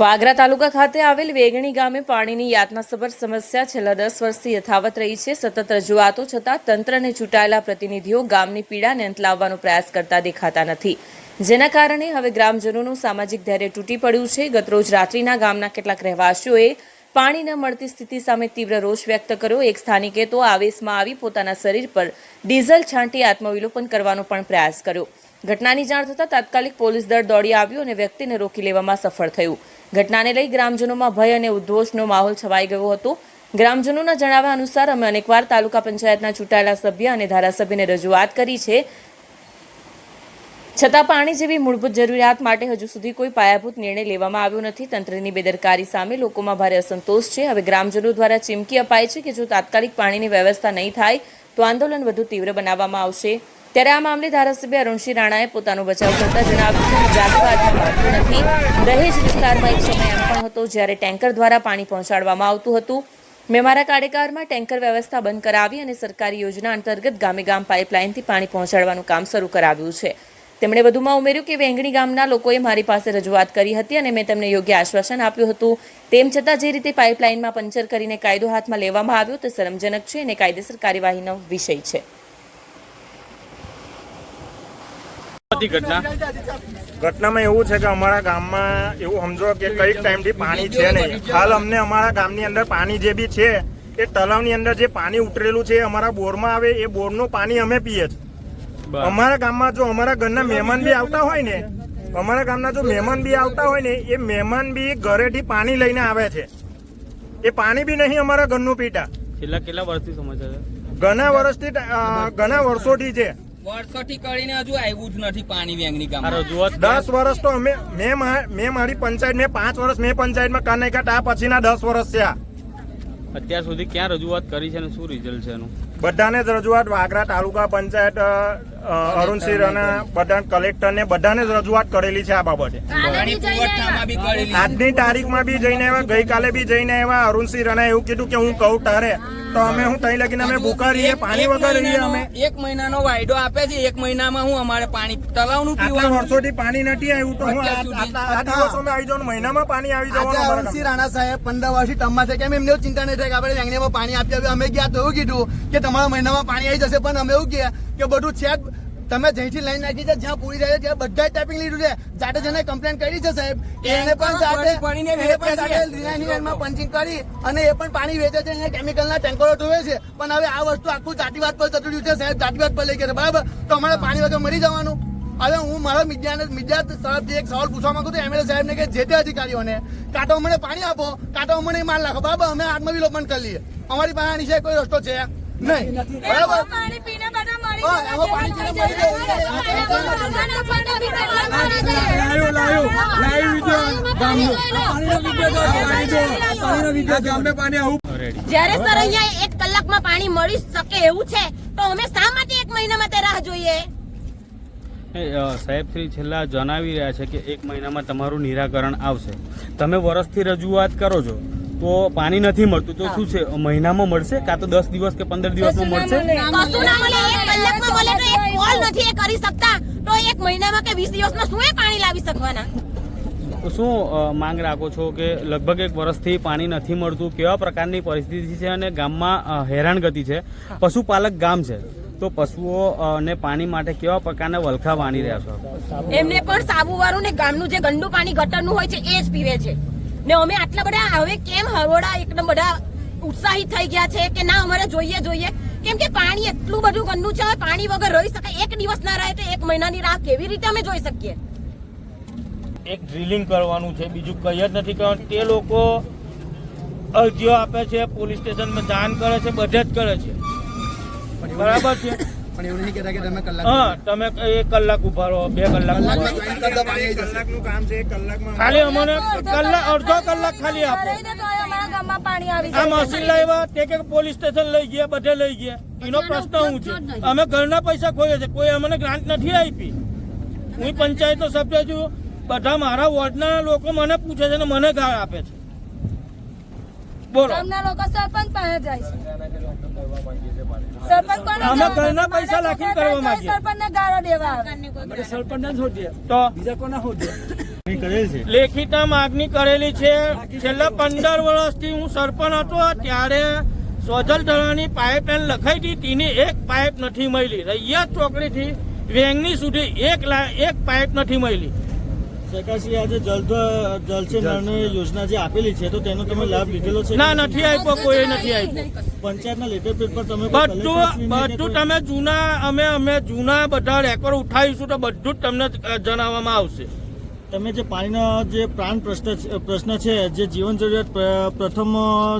વાગરા તાલુકા ખાતે આવેલ વેગણી ગામે પાણીની યાતનાસભર સમસ્યા છેલ્લા દસ વર્ષથી યથાવત રહી છે. સતત રજૂઆતો છતાં તંત્રને ચૂંટાયેલા પ્રતિનિધિઓ ગામની પીડાને અંત લાવવાનો પ્રયાસ કરતા દેખાતા નથી. જેના કારણે હવે ગ્રામજનોનું સામાજિક ધૈર્ય તૂટી પડ્યું છે. ગતરોજ રાત્રિના ગામના કેટલાક રહેવાસીઓએ પાણી ન મળતી સ્થિતિ સામે તીવ્ર રોષ વ્યક્ત કર્યો. એક સ્થાનિકે તો આવેશમાં આવી પોતાના શરીર પર ડીઝલ છાંટી આત્મવિલોપન કરવાનો પણ પ્રયાસ કર્યો. ઘટનાની જાણ થતાં તાત્કાલિક પોલીસ દળ દોડી આવ્યું અને વ્યક્તિને રોકી લેવામાં સફળ થયું. ઘટનાને લઈ ગ્રામજનોમાં ભય અને ઉદ્ઘોષનો માહોલ છવાઈ ગયો હતો. ગ્રામજનોના જણાવ્યા અનુસાર અમે અનેકવાર તાલુકા પંચાયતના ચૂંટાયેલા સભ્ય અને ધારાસભ્યને રજૂઆત કરી છે. છતાં પાણી જેવી મૂળભૂત જરૂરિયાત માટે હજુ સુધી કોઈ પાયાભૂત નિર્ણય લેવામાં આવ્યો નથી. તંત્રની બેદરકારી સામે લોકોમાં ભારે અસંતોષ છે. હવે ગ્રામજનો દ્વારા ચીમકી અપાય છે કે જો તાત્કાલિક પાણીની વ્યવસ્થા નહીં થાય, તો આંદોલન વધુ તીવ્ર બનાવવામાં આવશે. ત્યારે આ મામલે ધારાસભ્ય અરુણસિંહ રાણાએ પોતાનો બચાવ કરતા જણાવ્યું છે જાતિવાદમાં મળતું નથી. દહેજ વિસ્તારમાં એક સમય એમ પણ હતો જ્યારે ટેન્કર દ્વારા પાણી પહોંચાડવામાં આવતું હતું. મેં મારા કાર્યકાળમાં ટેન્કર વ્યવસ્થા બંધ કરાવી અને સરકારી યોજના અંતર્ગત ગામે ગામ પાઇપલાઇનથી પાણી પહોંચાડવાનું કામ શરૂ કરાવ્યું છે. તેમણે વધુમાં ઉમેર્યું કે વેંગણી ગામના લોકોએ મારી પાસે રજૂઆત કરી હતી અને મેં તેમને યોગ્ય આશ્વાસન આપ્યું હતું. તેમ છતાં જે રીતે પાઇપલાઇનમાં પંચર કરીને કાયદો હાથમાં લેવામાં આવ્યો તે શરમજનક છે અને કાયદેસર કાર્યવાહીનો વિષય છે. હતી ઘટના? ઘટનામાં એવું છે કે અમારા ગામમાં એવું સમજો કે કંઈક ટાઈમથી પાણી છે નહીં. હાલ અમને અમારા ગામની અંદર પાણી જે બી છે એ તલાવની અંદર જે પાણી ઉતરેલું છે અમારા બોરમાં આવે એ બોરનું પાણી અમે પીએ છીએ અમારા ગામમાં જો અમારા ઘરના મહેમાન બી આવતા હોય ને અમારા ગામના જો મહેમાન બી આવતા હોય ને એ મહેમાન બી ઘરેથી પાણી લઈને આવે છે. એ પાણી બી નહીં અમારા ઘરનું પીતા. કેટલા કેટલા વર્ષથી સમજ ઘણા વર્ષથી ઘણા વર્ષોથી છે. વર્ષોથી કરીને હજુ આવ્યું જ નથી પાણી વેંગની આ દસ વર્ષ તો અમે મેં મા- મેં મારી પંચાયત મેં પાંચ વર્ષ મેં પંચાયતમાં કાન નાખ્યા તા પછીના દસ વર્ષ થયા અત્યાર સુધી ક્યાં રજૂઆત કરી છે અને શું રિઝલ્ટ છે એનું? બધાને જ રજૂઆત વાગરા તાલુકા પંચાયત અરુણસિંહ અને બધા કલેક્ટરને બધાને જ રજૂઆત કરેલી છે આ બાબતે. આજની તારીખમાં બી જઈને આવ્યા ગઈકાલે બી જઈને આવ્યા અરુણસિંહ રાણા એવું કીધું કે હું કહું તારે. તો અમે હું તઈ લગીને અમે ભૂખા રહીએ પાણી એક વગર રહીએ અમે. એક મહિનાનો વાયદો આપે છે એક મહિનામાં હું અમારે પાણી તલાવનું નું પીવાનું વર્ષોથી પાણી નથી આવ્યું તો હું આ- દિવસોમાં આવી જાઉં મહિનામાં પાણી આવી જવાનું અરુણસિંહ રાણા સાહેબ પંદર વર્ષથી ટમમાં છે કેમ એમને ચિંતા નહીં થાય કે આપણે વેંગણીમાં પાણી આપી આપ્યું અમે ગયા તો એવું કીધું કે તમારા મહિનામાં પાણી આવી જશે પણ અમે એવું કહે કે બધું છે જ. તમે જઈથી લઈને નાખી છે જ્યાં પૂરી થાય છે ત્યાં બધા ટાઈપિંગ લીધું છે. જાતે જેને કમ્પ્લેન કરી છે સાહેબ એને પણ સાથે એને પંચિંગ કરી અને એ પણ પાણી વેચે છે અહીંયા કેમિકલના ટેન્કરો ધોવે છે. પણ હવે આ વસ્તુ આખું જાતિવાદ પર જતું રહ્યું છે સાહેબ જાતિવાદ પર લઈ ગયા છે. બરાબર? તો અમારે પાણી વગર મરી જવાનું. હવે હું મારા મીડિયાને મીડિયા તરફથી એક સવાલ પૂછવા માંગુ છું. એમએલએ સાહેબને કે જે તે અધિકારીઓને કાં તો અમને પાણી આપો કાં તો અમને માલ નાખો. બરાબર? અમે આત્મવિલોપન કરી લઈએ. અમારી પાસે આની કોઈ રસ્તો છે નહીં. બરાબર? જ્યારે સર અહીંયા એક કલાકમાં પાણી મળી શકે એવું છે, તો અમે શા માટે એક મહિનામાં તે રાહ જોઈએ? સાહેબ, શ્રી છેલ્લા જણાવી રહ્યા છે કે એક મહિનામાં તમારું નિરાકરણ આવશે. તમે વર્ષથી રજૂઆત કરો છો. તો પાણી નથી મળતું. તો શું છે? મહિનામાં મળશે કાં તો દસ દિવસ કે પંદર દિવસમાં મળશે? તો એક કોલ નથી એ કરી શકતા. તો મહિનામાં કે વીસ દિવસમાં શું એ પાણી લાવી શકવાના? તો શું માંગ રાખો છો કે લગભગ એક વર્ષથી પાણી નથી મળતું? કેવા પ્રકારની પરિસ્થિતિ છે અને ગામમાં હેરાનગતિ છે? પશુપાલક ગામ છે. તો પશુઓ ને પાણી માટે કેવા પ્રકારના વલખા વાણી રહ્યા છો? એમને પણ સાબુ વાળું ને ગામનું જે ગંદુ પાણી ગટરનું હોય છે એ જ પીવે છે. ને અમે આટલા બધા હવે કેમ હરોડા એકદમ બધા ઉત્સાહિત થઈ ગયા છે કે ના, અમારે જોઈએ જોઈએ. કેમ કે પાણી એટલું બધું ગંદુ છે, પાણી વગર રહી શકાય. એક દિવસ ના રહે તો એક મહિનાની રાહ કેવી રીતે અમે જોઈ શકીએ? એક ડ્રિલિંગ કરવાનું છે, બીજું કંઈ જ નથી કરવાનું. તે લોકો અરજીઓ આપે છે, પોલીસ સ્ટેશનમાં જાણ કરે છે, બધે જ કરે છે. બરાબર છે? પણ એવું નહીં કહેતા કે તમે કલાક હા તમે એક કલાક ઊભા રહો બે કલાક ખાલી અમને કલાક અડધો કલાક ખાલી આપો. આ મશીન લાવ્યા તે કે પોલીસ સ્ટેશન લઈ ગયા બધે લઈ ગયા. એનો પ્રશ્ન શું છે? અમે ઘરના પૈસા ખોઈએ છે કોઈ અમને ગ્રાન્ટ નથી આપી. હું પંચાયતનો સભ્ય છું. બધા મારા વોર્ડના લોકો મને પૂછે છે ને મને ગાળ આપે છે. બોલો. ગામના લોકો સરપંચ પાસે જાય છે. અમે ઘરના પૈસા નાખીને કરવા માંગીએ. સરપંચને ગાળો દેવા આવે. તો? કરેલ છે. લેખિતમાં માગણી કરેલી છે. છેલ્લા પંદર વર્ષથી હું સરપંચ હતો. ત્યારે સોજલ તળાવની પાઇપલાઇન લખાઈ હતી તેની એક પાઇપ નથી મળી. રૈયા ચોકડીથી વેંગની સુધી એક લા- એક પાઇપ નથી મળી. સરકારશ્રી આજે જલ જલસે નળની યોજના જે આપેલી છે તો તેનો તમે લાભ લીધેલો છે ના નથી આપ્યો કોઈ નથી આપ્યો. પંચાયતના લેટર પેડ પર તમે બધું બધું તમે જૂના અમે અમે જૂના બધા રેકોર્ડ ઉઠાવીશું તો બધું જ તમને જણાવવામાં આવશે. તમે જે પાણીનો જે પ્રાણ પ્રશ્ન પ્રશ્ન છે જે જીવન જરૂરિયાત પ્રથમ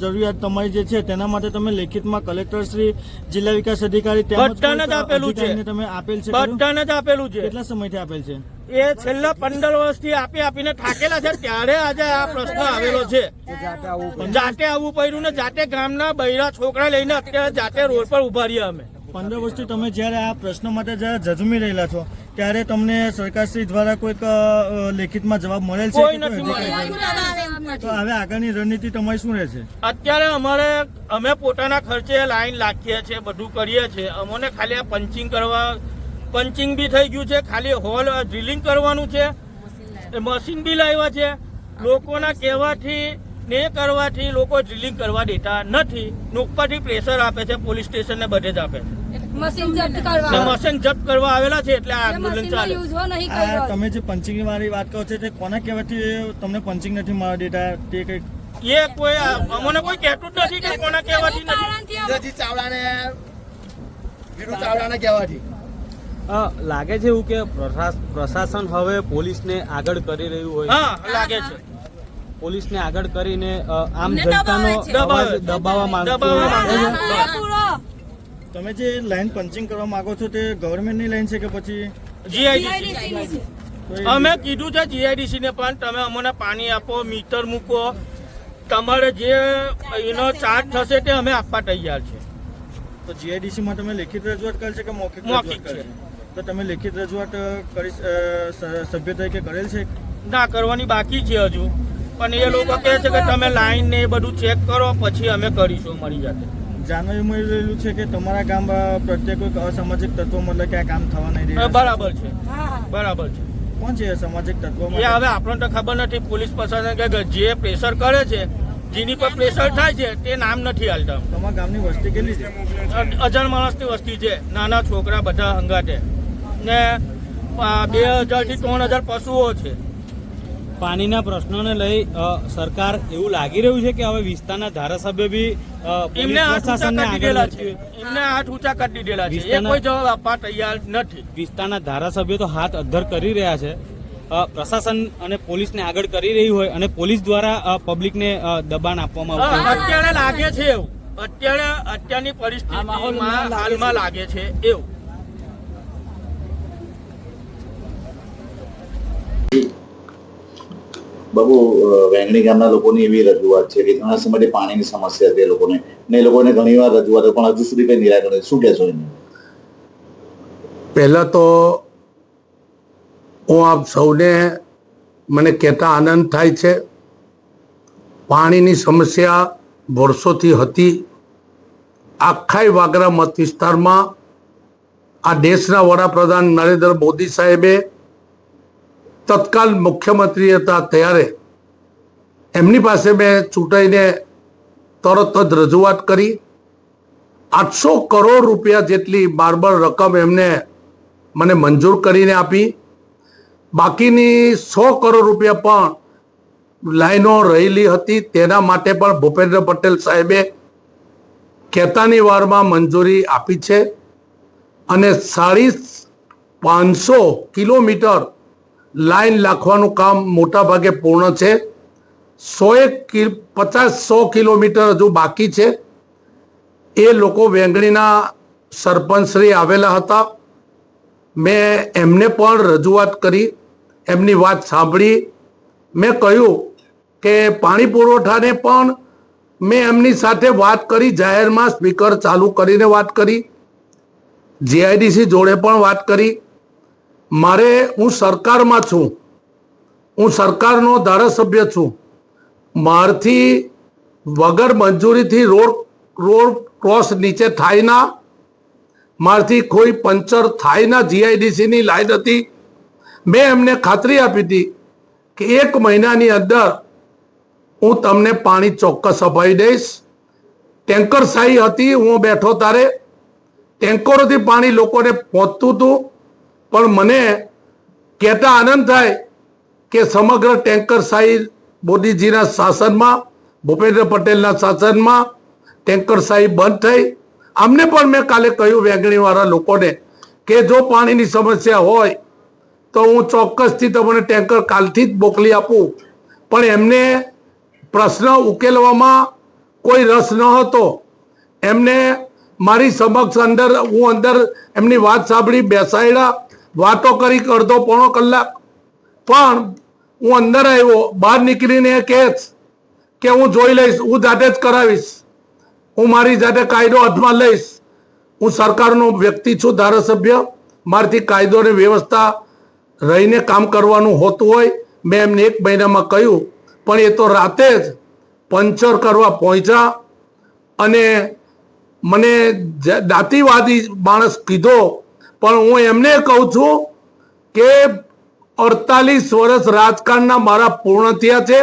જરૂરિયાત તમારી જે છે તેના માટે તમે લેખિતમાં કલેક્ટર શ્રી જિલ્લા વિકાસ અધિકારી બધાને જ આપેલું છે. તમે આપેલ છે? બધાને જ આપેલું છે. કેટલા સમયથી આપેલ છે? એ છેલ્લા પંદર વર્ષથી આપી આપીને થાકેલા છે. ત્યારે આજે આ પ્રશ્ન આવેલો છે. જાતે આવવું પડ્યું ને જાતે ગામના બૈરા છોકરા લઈને અત્યારે જાતે રોડ પર ઊભા રહ્યા અમે. પંદર વર્ષથી તમે જ્યારે આ પ્રશ્ન માટે જ્યારે ઝઝુમી રહેલા છો ત્યારે તમને સરકારશ્રી દ્વારા કોઈક લેખિતમાં જવાબ મળેલ છે. તો હવે આગળની રણનીતિ તમારી શું રહેશે? અત્યારે અમારે અમે પોતાના ખર્ચે લાઈન લાખીએ છીએ બધું કરીએ છીએ. અમને ખાલી આ પંચિંગ કરવા પંચિંગ બી થઈ ગયું છે. ખાલી હોલ ડ્રિલિંગ કરવાનું છે. એ મશીન બી લાવ્યા છે. લોકોના કહેવાથી ને કરવાથી લોકો ડ્રિલિંગ કરવા દેતા નથી. ઉપરથી પ્રેશર આપે છે. પોલીસ સ્ટેશન ને બધે જ આપે છે. મશીન જપ્ત કરવા. મશીન જપ્ત કરવા આવેલા છે એટલે આ આંદોલન ચાલે. આ તમે જે પંચિંગ વાળી વાત કરો છો તે કોના કહેવાથી તમને પંચિંગ નથી મળવા દેતા? તે કઈ એ કોઈ અમને કોઈ કહેતું જ નથી કે કોના કહેવાથી નથી. ચાવડાને ચાવડાને કહેવાથી. લાગે છે એવું કે પ્રશાસ- પ્રશાસન હવે પોલીસને આગળ કરી રહ્યું હોય? હા લાગે છે. પોલીસને આગળ કરીને આમ જનતાનો. દબાવવા માંગતું માંગે તમે જે લાઈન પંચિંગ કરવા માંગો છો તે ગવર્મેન્ટની લાઈન છે કે પછી જીઆઈડીસી. અમે કીધું છે જીઆઈડીસી ને પણ તમે અમને પાણી આપો મીટર મૂકો. તમારે જે એનો ચાર્જ થશે તે અમે આપવા તૈયાર છે. તો જીઆઈડીસી માં તમે લેખિત રજૂઆત કરશે કે મૌખિક મૌખિક છે. તો તમે લેખિત રજૂઆત કરી સભ્ય તરીકે કરેલ છે? ના કરવાની બાકી છે હજુ. પણ એ લોકો કહે છે કે તમે લાઈન ને એ બધું ચેક કરો પછી અમે કરીશું મળી જાતે. જાણવા મળી રહેલું છે કે તમારા ગામ પ્રત્યે કોઈક અસામાજિક તત્વો મતલબ કે આ કામ થવા નહીં રહે બરાબર છે. બરાબર છે. કોણ છે અસામાજિક તત્વો એ હવે આપણને તો ખબર નથી પોલીસ પ્રશાસન કે જે પ્રેશર કરે છે જેની પર પ્રેશર થાય છે તે નામ નથી હાલતા. તમારા ગામની વસ્તી કેટલી છે? અજાણ માણસની વસ્તી છે નાના છોકરા બધા હંગાતે ને બે હજારથી ત્રણ હજાર પશુઓ છે. પાણીના પ્રશ્નોને લઈ સરકાર એવું લાગી રહ્યું છે કે હવે વિસ્તારના ધારાસભ્ય બી એમને પ્રશાસનને આગળ છે. એમને હાથ ઊંચા કરી દીધેલા છે. એ કોઈ જવાબ આપવા તૈયાર નથી. વિસ્તારના ધારાસભ્યો તો હાથ અધ્ધર કરી રહ્યા છે. પ્રશાસન અને પોલીસને આગળ કરી રહી હોય અને પોલીસ દ્વારા પબ્લિકને દબાણ આપવામાં આવે અત્યારે લાગે છે એવું. અત્યારે અત્યારની પરિસ્થિતિમાં હાલમાં લાગે છે એવું. બાબુ વેંગણી ગામના લોકોની એવી રજૂઆત છે કે ઘણા સમયથી પાણીની સમસ્યા છે એ લોકોને. ને એ લોકોને ઘણી વાર રજૂઆતો પણ હજુ સુધી કઈ નિરાકરણ શું કહેશો એને? પહેલાં તો હું આપ સૌને મને કહેતા આનંદ થાય છે. પાણીની સમસ્યા વર્ષોથી હતી. આખાય વાગરા મત વિસ્તારમાં આ દેશના વડાપ્રધાન નરેન્દ્ર મોદી સાહેબે તત્કાલ મુખ્યમંત્રી હતા ત્યારે એમની પાસે મેં ચૂંટાઈને તરત જ રજૂઆત કરી. આઠસો કરોડ રૂપિયા જેટલી બારબર રકમ એમને મને મંજૂર કરીને આપી. બાકીની સો કરોડ રૂપિયા પણ લાઈનો રહેલી હતી. તેના માટે પણ ભૂપેન્દ્ર પટેલ સાહેબે કહેતાની વારમાં મંજૂરી આપી છે. અને સાડી પાંચસો કિલોમીટર લાઈન લાખવાનું કામ મોટા ભાગે પૂર્ણ છે. સો એક પચાસ, સો કિલોમીટર હજુ બાકી છે. એ લોકો વેંગણીના સરપંચશ્રી આવેલા હતા. મેં એમને પણ રજૂઆત કરી, એમની વાત સાંભળી. મેં કહ્યું કે પાણી પુરવઠાને પણ મેં એમની સાથે વાત કરી, જાહેરમાં સ્પીકર ચાલુ કરીને વાત કરી. જીઆઈડીસી જોડે પણ વાત કરી. મારે હું સરકારમાં છું. હું સરકારનો ધારાસભ્ય છું. મારથી વગર મંજૂરીથી રોડ રોડ ક્રોસ નીચે થાય ના. મારથી કોઈ પંચર થાય ના જીઆઈડીસીની લાઈન હતી. મેં એમને ખાતરી આપી હતી કે એક મહિનાની અંદર હું તમને પાણી ચોક્કસ અપાવી દઈશ. ટેન્કર શાહી હતી, હું બેઠો તારે. ટેન્કરોથી પાણી લોકોને પહોંચતું હતું. પણ મને કહેતા આનંદ થાય કે સમગ્ર ટેન્કર શાહી મોદીજીના શાસનમાં, ભૂપેન્દ્ર પટેલના શાસનમાં ટેન્કર શાહી બંધ થઈ. આમને પણ મેં કાલે કહ્યું વેંગણીવાળા લોકોને કે જો પાણીની સમસ્યા હોય તો હું ચોક્કસથી તમને ટેન્કર કાલથી જ મોકલી આપું. પણ એમને પ્રશ્ન ઉકેલવામાં કોઈ રસ ન હતો. એમને મારી સમક્ષ અંદર, હું અંદર એમની વાત સાંભળી બેસાડ્યા. વાતો કરી અડધો પોણો કલાક. પણ હું અંદર આવ્યો, બહાર નીકળીને એ કહે છે કે હું જોઈ લઈશ, હું જાતે જ કરાવીશ. હું મારી જાતે કાયદો હાથમાં લઈશ. હું સરકારનો વ્યક્તિ છું, ધારાસભ્ય. મારાથી કાયદો અને વ્યવસ્થા રહીને કામ કરવાનું હોતું હોય, મેં એમને એક મહિનામાં કહ્યું. પણ એ તો રાતે જ પંચર કરવા પહોંચ્યા અને મને દાંતીવાદી માણસ કીધો પણ હું એમને કહું છું કે અડતાલીસ વર્ષ રાજકારણના મારા પૂર્ણ થયા છે,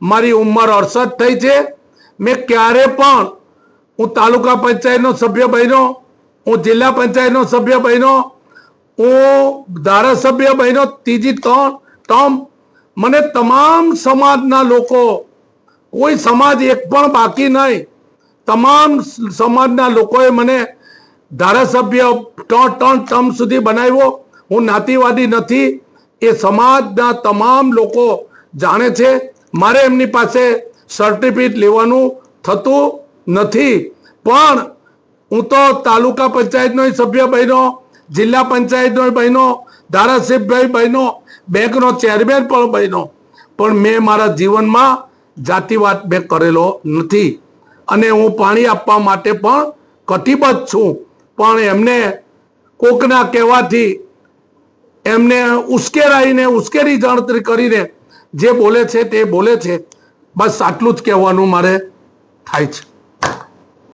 મારી ઉંમર અડસઠ થઈ છે. મેં ક્યારે પણ હું તાલુકા પંચાયતનો સભ્ય બન્યો, હું જિલ્લા પંચાયતનો સભ્ય બન્યો, હું ધારાસભ્ય બન્યો, ત્રીજી ત્રણ ટર્મ મને તમામ સમાજના લોકો, કોઈ સમાજ એક પણ બાકી નહીં, તમામ સમાજના લોકોએ મને ધારાસભ્ય ત્રણ ત્રણ ટર્મ સુધી બનાવ્યો. હું નાતીવાદી નથી. એ સમાજના તમામ લોકો જાણે છે. મારે એમની પાસે સર્ટિફિકેટ લેવાનું થતું નથી. પણ હું તો તાલુકા પંચાયતનો સભ્ય બન્યો, જિલ્લા પંચાયતનો બન્યો, ધારાસભ્ય બન્યો, બેંકનો ચેરમેન પણ બન્યો. પણ મેં મારા જીવનમાં જાતિવાદ મેં કરેલો નથી. અને હું પાણી આપવા માટે પણ કટિબદ્ધ છું. પણ એમને કોકના કહેવાથી એમને ઉશ્કેરાઈને ઉશ્કેરી ગણતરી કરીને જે બોલે છે તે બોલે છે. બસ આટલું જ કહેવાનું મારે થાય છે.